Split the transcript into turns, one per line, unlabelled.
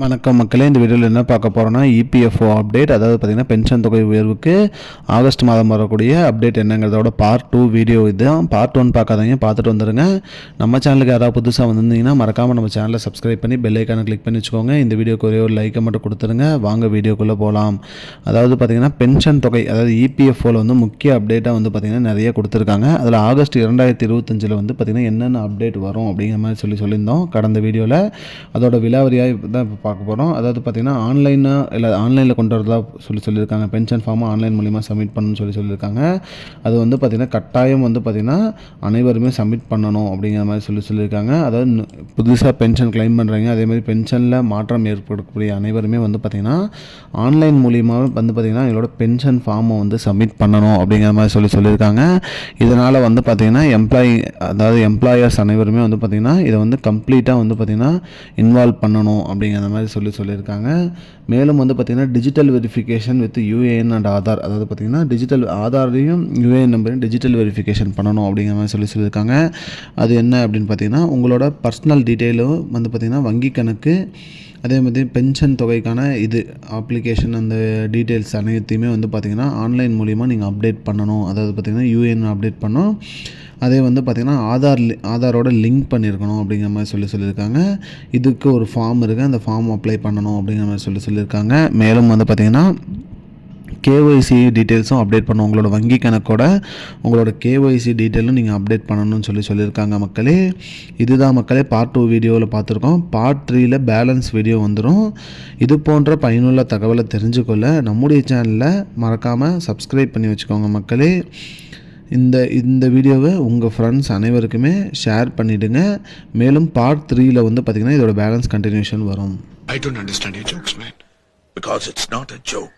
வணக்கம் மக்களே இந்த வீடியோவில் என்ன பார்க்க போகிறோன்னா இபிஎஃப்ஓ அப்டேட் அதாவது பார்த்திங்கன்னா பென்ஷன் தொகை உயர்வுக்கு ஆகஸ்ட் மாதம் வரக்கூடிய அப்டேட் என்னங்கிறதோட பார்ட் டூ வீடியோ இதுதான். பார்ட் ஒன் பார்க்காதீங்க பார்த்துட்டு வந்துடுங்க நம்ம சேனலுக்கு யாராவது புதுசாக வந்திருந்தீங்கன்னா மறக்காமல் நம்ம சேனலை சப்ஸ்கிரைப் பண்ணி பெல் ஐக்கானை கிளிக் பண்ணி வச்சுக்கோங்க. இந்த வீடியோக்கு ஒரே ஒரு லைக்கை மட்டும் கொடுத்துருங்க. வாங்க வீடியோக்குள்ளே போகலாம் அதாவது பார்த்திங்கன்னா பென்ஷன் தொகை அதாவது இபிஎஃப்ஓவில் வந்து முக்கிய அப்டேட்டாக வந்து பார்த்திங்கன்னா நிறைய கொடுத்துருக்காங்க. அதில் ஆகஸ்ட் இரண்டாயிரத்தி இருபத்தஞ்சில் வந்து பார்த்திங்கன்னா என்னென்ன அப்டேட் வரும் அப்படிங்கிற மாதிரி சொல்லி சொல்லியிருந்தோம் கடந்த வீடியோவில் அதோட விலாவரியாக தான் இப்போ பார்க்க போகிறோம் அதாவது பார்த்திங்கன்னா ஆன்லைனாக இல்லை ஆன்லைனில் கொண்டு வரதா சொல்லி சொல்லியிருக்காங்க. பென்ஷன் ஃபார்மை ஆன்லைன் மூலிமா சப்மிட் பண்ணணும்னு சொல்லி சொல்லியிருக்காங்க. அது வந்து பார்த்திங்கன்னா கட்டாயம் வந்து பார்த்திங்கன்னா அனைவருமே சப்மிட் பண்ணணும் அப்படிங்கிற மாதிரி சொல்லி சொல்லியிருக்காங்க. அதாவது புதுசாக பென்ஷன் கிளைம் பண்ணுறீங்க அதேமாதிரி பென்ஷனில் மாற்றம் ஏற்படக்கூடிய அனைவருமே வந்து பார்த்திங்கன்னா ஆன்லைன் மூலியமாக வந்து பார்த்திங்கன்னா எங்களோட பென்ஷன் ஃபார்மை வந்து சப்மிட் பண்ணணும் அப்படிங்கிற மாதிரி சொல்லி சொல்லியிருக்காங்க. இதனால் வந்து பார்த்திங்கன்னா எம்ப்ளாயி அதாவது எம்ப்ளாயர்ஸ் அனைவருமே வந்து பார்த்திங்கன்னா இதை வந்து கம்ப்ளீட்டாக வந்து பார்த்திங்கன்னா இன்வால்வ் பண்ணணும் அப்படிங்கிற மாதிரி சொல்லி சொல்லியிருக்காங்க. மேலும் வந்து பார்த்திங்கன்னா digital verification with UAN and Aadhaar அதாவது பார்த்திங்கன்னா டிஜிட்டல் ஆதாரையும் யூஏஎன் நம்பரையும் டிஜிட்டல் வெரிஃபிகேஷன் பண்ணணும் அப்படிங்கிற மாதிரி சொல்லி சொல்லியிருக்காங்க. அது என்ன அப்படின்னு பார்த்தீங்கன்னா உங்களோட பர்சனல் டீட்டெயிலும் வந்து பார்த்திங்கன்னா வங்கி கணக்கு அதே மாதிரி பென்ஷன் தொகைக்கான இது அப்ளிகேஷன் அந்த டீட்டெயில்ஸ் அனைத்தையுமே வந்து பார்த்திங்கன்னா ஆன்லைன் மூலிமா நீங்கள் அப்டேட் பண்ணணும். அதாவது பார்த்திங்கன்னா யூஎன் அப்டேட் பண்ணணும். அதே வந்து பார்த்திங்கன்னா ஆதார் லி- ஆதாரோட லிங்க் பண்ணியிருக்கணும் அப்படிங்கிற மாதிரி சொல்லி சொல்லியிருக்காங்க. இதுக்கு ஒரு ஃபார்ம் இருக்குது அந்த ஃபார்ம் அப்ளை பண்ணணும் அப்படிங்கிற மாதிரி சொல்லி சொல்லியிருக்காங்க. மேலும் வந்து பார்த்திங்கன்னா கேஒய்சி டீட்டெயில்ஸும் அப்டேட் பண்ணும் உங்களோட வங்கி கணக்கோட உங்களோட கேஒய்சி டீட்டெயிலும் நீங்கள் அப்டேட் பண்ணணும்னு சொல்லி சொல்லியிருக்காங்க மக்களே. இதுதான் மக்களே பார்ட் டூ வீடியோவில் பார்த்துருக்கோம். பார்ட் த்ரீயில் பேலன்ஸ் வீடியோ வந்துடும் இது போன்ற பயனுள்ள தகவலை தெரிஞ்சுக்கொள்ள நம்முடைய சேனலை மறக்காமல் சப்ஸ்கிரைப் பண்ணி வச்சுக்கோங்க மக்களே. இந்த இந்த வீடியோவை உங்கள் ஃப்ரெண்ட்ஸ் அனைவருக்குமே ஷேர் பண்ணிவிடுங்க மேலும் பார்ட் த்ரீயில் வந்து பார்த்திங்கன்னா இதோட பேலன்ஸ் கண்டினியூஷன் வரும்.
I don't understand your jokes man because it's not a joke